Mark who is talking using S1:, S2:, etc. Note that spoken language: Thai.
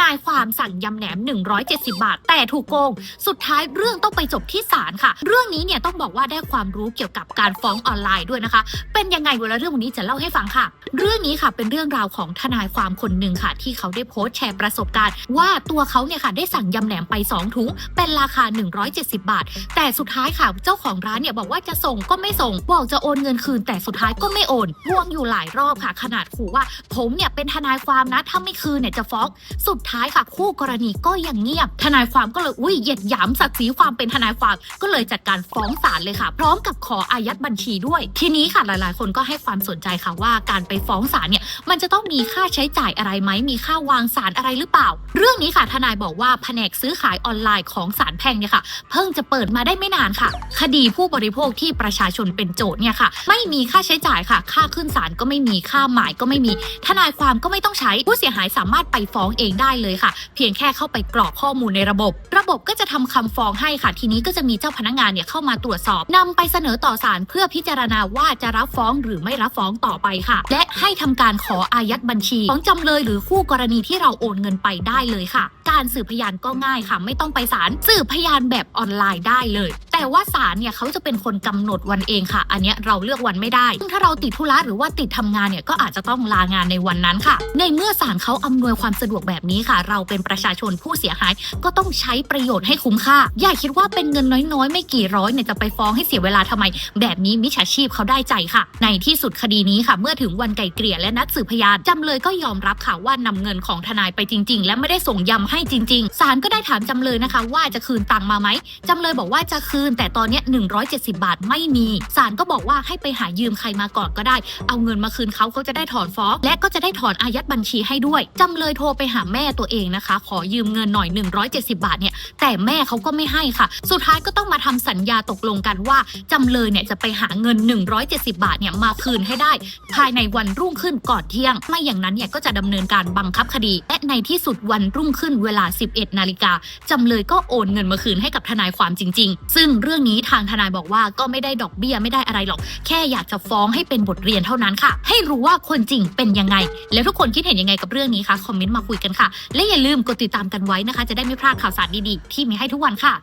S1: นายความสั่งยำแหนม 170 บาท แต่ถูกโกง สุดท้ายเรื่องต้องไปจบที่ศาลค่ะ เรื่องนี้เนี่ยต้องบอกว่าได้ความรู้เกี่ยวกับการฟ้องออนไลน์ด้วยนะคะ เป็นยังไงเวลาเรื่องวันนี้จะเล่าให้ฟังค่ะ เรื่องนี้ค่ะเป็นเรื่องราวของทนายความคนหนึ่งค่ะ ที่เขาได้โพสต์แชร์ประสบการณ์ ว่าตัวเขาเนี่ยค่ะได้สั่งยำแหนมไป 2 ถุง เป็นราคา 170 บาท แต่สุดท้ายค่ะเจ้าของร้านเนี่ยบอกว่าจะส่งก็ไม่ส่ง บอกจะโอนเงินคืน แต่สุดท้ายก็ไม่โอนทวงอยู่หลายรอบค่ะ ขนาดขู่ว่า ผมเนี่ยเป็นทนายความนะถ้าไม่คืนเนี่ยจะฟ้องสุดท้ายค่ะ คู่กรณีก็ยังเงียบ ทนายความก็เลยอุ้ยเหยียดหยามศักดิ์ศรีความเป็นทนายความก็เลยจัดการฟ้องศาลเลยค่ะ พร้อมกับขออายัดบัญชีด้วย ทีนี้ค่ะหลาย ๆ คนก็ให้ความสนใจค่ะว่าการไปฟ้องศาลเนี่ยมันจะต้องมีค่าใช้จ่ายอะไรไหมมีค่าวางสารอะไรหรือเปล่า เรื่องนี้ค่ะทนายบอกว่าแผนกซื้อขายออนไลน์ของศาลแพ่งเนี่ยค่ะ เพิ่งจะเปิดมาได้ไม่นานค่ะ คดีผู้บริโภคที่ประชาชนเป็นโจทย์เนี่ยค่ะ ไม่มีค่าใช้จ่ายค่ะ ค่าขึ้นศาลก็ไม่มีค่าหมายก็ไม่มี ทนายความก็ไม่ต้องใช้ผู้เสียหายสามารถไปฟ้องเองได้เลยค่ะ เพียงแค่เข้าไปกรอกข้อมูลในระบบ ระบบก็จะทำคำฟ้องให้ค่ะ ทีนี้ก็จะมีเจ้าพนักงานเนี่ยเข้ามาตรวจสอบนำไปเสนอต่อศาลเพื่อพิจารณาว่าจะรับฟ้องหรือไม่รับฟ้องต่อไปค่ะ และให้ทำการขออายัดบัญชีของจำเลยหรือคู่กรณีที่เราโอนเงินไปได้เลยค่ะ การสืบพยานก็ง่ายค่ะ ไม่ต้องไปศาลสืบพยานแบบออนไลน์ได้เลย แต่ว่าศาลเนี่ยเขาจะเป็นคนกำหนดวันเองค่ะ อันนี้เราเลือกวันไม่ได้ ซึ่งถ้าเราติดธุระหรือว่าติดทำงานเนี่ยก็อาจจะต้องลางานในวันนั้นค่ะ ในเมื่อศาลเขาอำนวยความสะดวกแบบนี้ค่ะ เราเป็นประชาชนผู้เสียหาย ก็ต้องใช้ประโยชน์ให้คุ้มค่า อย่าคิดว่าเป็นเงินน้อยๆ ไม่กี่ร้อยเนี่ยจะไปฟ้องให้เสียเวลาทำไม แบบนี้มิจฉาชีพเขาได้ใจค่ะ ในที่สุดคดีนี้ค่ะ เมื่อถึงวันไกลเกลี่ยและนัดสืบพยานจำเลยก็ยอมรับค่ะว่านำเงินของทนายไปจริง ๆ และไม่ได้ส่งยำให้จริง ๆศาลก็ได้ถามจำเลยนะคะ ว่าจะคืนตังค์มาไหมจำเลยบอกว่าจะคืนแต่ตอนนี้ย170 บาทไม่มีศาลก็บอกว่าให้ไปหายืมใครมาก่อนก็ได้ เอาเงินมาคืนเขาเขาจะได้ถอนฟ้อง และก็จะได้ถอนอายัดบัญชีให้ด้วยจำเลยโทรไปหาแม่ตัวเองนะคะ ขอยืมเงินหน่อย 170 บาทเนี่ยแต่แม่เขาก็ไม่ให้ค่ะ สุดท้ายก็ต้องมาทำสัญญาตกลงกันว่าจำเลยเนี่ยจะไปหาเงิน 170 บาทเนี่ยมาคืนให้ได้ ภายในวันรุ่งขึ้นก่อนเที่ยง ไม่อย่างนั้นเนี่ยก็จะดำเนินการบังคับคดี และในที่สุดวันรุ่งขึ้นเวลา 11 นาฬิกาจำเลยก็โอนเงินมาคืนให้กับทนายความจริง ๆ ซึ่งเรื่องนี้ทางทนายบอกว่าก็ไม่ได้ดอกเบี้ยไม่ได้อะไรหรอก แค่อยากจะฟ้องให้เป็นบทเรียนเท่านั้นค่ะ ให้รู้ว่าคนจริงเป็นยังไง แล้วทุกคนคิดเห็นยังไงกับเรื่องนี้คะคอมเมนต์มาคุยกันค่ะ และอย่าลืมกดติดตามกันไว้นะคะ จะได้ไม่พลาดข่าวสารดีๆ ที่มีให้ทุกวันค่ะ